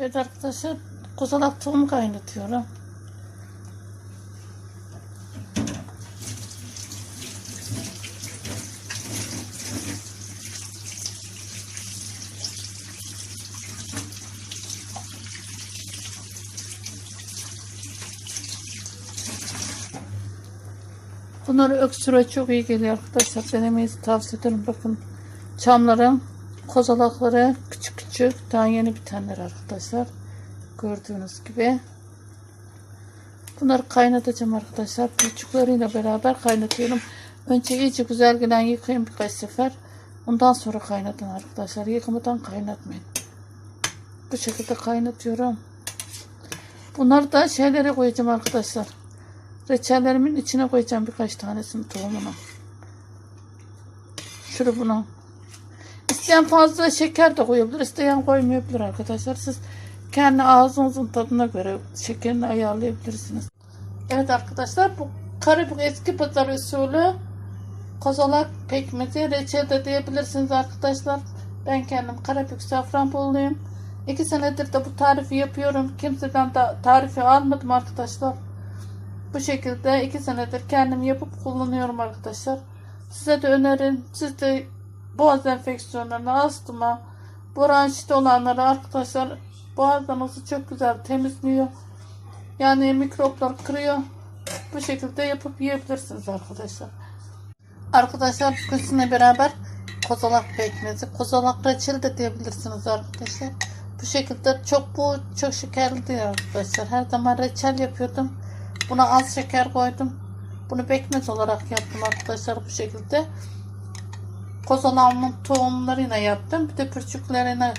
Evet arkadaşlar kozalak tohumu kaynatıyorum. Bunları öksüre çok iyi geliyor arkadaşlar. Denemeyi tavsiye ederim. Bakın çamların kozalakları küçük küçük. Daha yeni bitenler arkadaşlar. Gördüğünüz gibi. Bunları kaynatacağım arkadaşlar. Küçükleriyle beraber kaynatıyorum. Önce iyice güzel gelen yıkayın birkaç sefer. Ondan sonra kaynatın arkadaşlar. Yıkamadan kaynatmayın. Bu şekilde kaynatıyorum. Bunları da şeylere koyacağım arkadaşlar. Reçellerimin içine koyacağım birkaç tanesini tohumunu. Şurubunu. İsteyen fazla şeker de koyabilir. isteyen koymayabilir arkadaşlar. Siz kendi ağzınızın tadına göre şekerini ayarlayabilirsiniz. Evet arkadaşlar bu Karabük eski pazar usulü kozalak pekmezi reçel de diyebilirsiniz arkadaşlar. Ben kendim Karabük Safranboluluyum. İki senedir de bu tarifi yapıyorum. Kimseden de tarifi almadım arkadaşlar. Bu şekilde iki senedir kendim yapıp kullanıyorum arkadaşlar. Size de önerin. Siz de boğaz enfeksiyonlarına, astıma, bronşit olanları arkadaşlar boğazlarınızı çok güzel temizliyor. Yani mikroplar kırıyor. Bu şekilde yapıp yiyebilirsiniz arkadaşlar. Arkadaşlar bugün sizinle beraber kozalak pekmezi, kozalak reçel de diyebilirsiniz arkadaşlar. Bu şekilde çok bu çok şekerli değil arkadaşlar. Her zaman reçel yapıyordum. Buna az şeker koydum. Bunu pekmez olarak yaptım arkadaşlar bu şekilde. Kozalağımın tohumlarıyla yaptım. Bir de pürçüklerine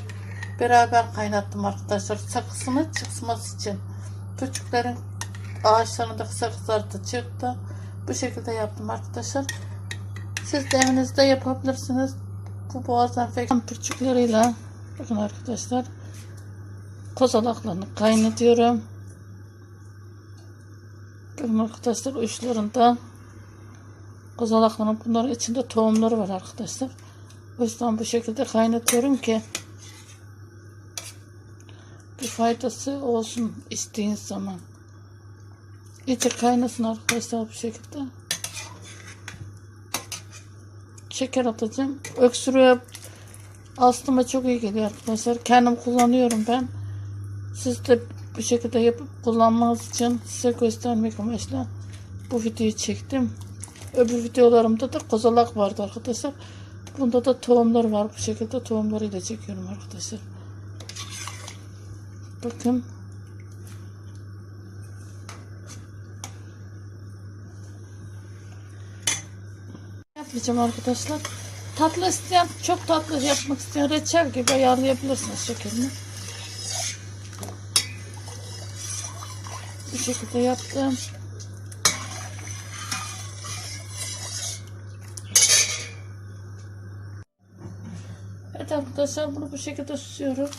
beraber kaynattım arkadaşlar. Sakısını çıkması için. Pürçüklerin ağaçlarındaki sakızları da çıktı. Bu şekilde yaptım arkadaşlar. Siz de evinizde yapabilirsiniz. Bu boğaz enfeksiyon pürçükleriyle bakın arkadaşlar kozalaklarını kaynatıyorum. Bakın arkadaşlar uçlarında kozalakların bunların içinde tohumları var arkadaşlar. O yüzden bu şekilde kaynatıyorum ki bir faydası olsun isteğiniz zaman. İyice kaynasın arkadaşlar bu şekilde. Şeker atacağım. Öksürüğe astıma çok iyi geliyor arkadaşlar. Kendim kullanıyorum ben. Siz de bu şekilde yapıp kullanmanız için size göstermek amaçlı bu videoyu çektim. Öbür videolarımda da kozalak vardı arkadaşlar. Bunda da tohumlar var. Bu şekilde tohumlarıyla çekiyorum arkadaşlar. Bakın. Yapmayacağım arkadaşlar. Tatlı isteyen, çok tatlı yapmak isteyen reçel gibi ayarlayabilirsiniz şekerini. Bu şekilde yaptım. Evet arkadaşlar bunu bu şekilde süsüyorum.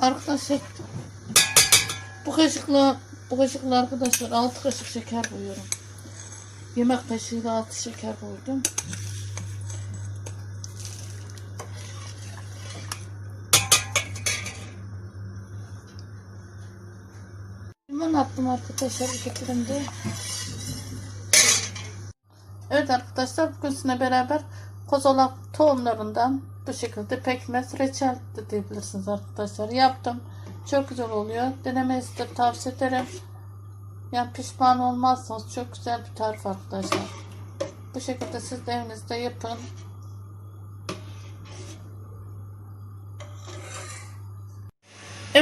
Arkadaşlar bu kaşıkla bu kaşıkla arkadaşlar 6 kaşık şeker koyuyorum. Yemek kaşığıyla 6 şeker koydum. Limon attım arkadaşlar şekerimde. Evet arkadaşlar bugün sizinle beraber kozalak tohumlarından bu şekilde pekmez reçel de diyebilirsiniz arkadaşlar. Yaptım. Çok güzel oluyor. Denemenizi de tavsiye ederim. Yani pişman olmazsanız çok güzel bir tarif arkadaşlar. Bu şekilde siz de evinizde yapın.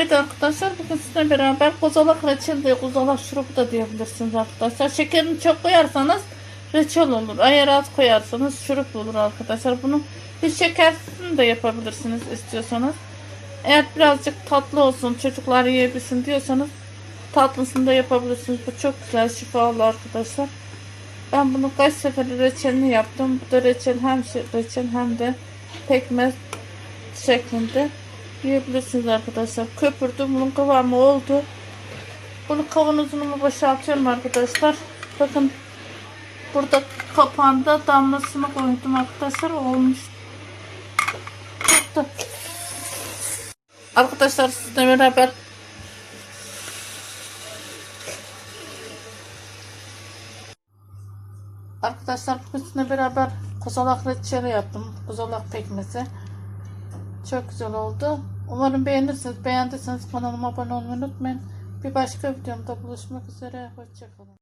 Evet arkadaşlar bugün sizinle beraber kozalak reçel de kozalak şurubu da diyebilirsiniz arkadaşlar. Şekerini çok koyarsanız reçel olur. Eğer az koyarsanız şurup olur arkadaşlar. Bunu hiç şekersiz de yapabilirsiniz istiyorsanız. Eğer birazcık tatlı olsun çocuklar yiyebilsin diyorsanız tatlısını da yapabilirsiniz. Bu çok güzel şifalı arkadaşlar. Ben bunu kaç sefer reçelini yaptım. Bu da reçel hem reçel hem de pekmez şeklinde yiyebilirsiniz arkadaşlar. Köpürdüm. Bunun kıvamı oldu. Bunu kavanozunu boşaltıyorum arkadaşlar. Bakın burada kapağında damlasını koydum arkadaşlar olmuş. Çıktı. Arkadaşlar sizle beraber Arkadaşlar bugün sizinle beraber kozalak reçeli yaptım. Kozalak pekmezi. Çok güzel oldu. Umarım beğenirsiniz. Beğendiyseniz kanalıma abone olmayı unutmayın. Bir başka videomda buluşmak üzere. Hoşçakalın.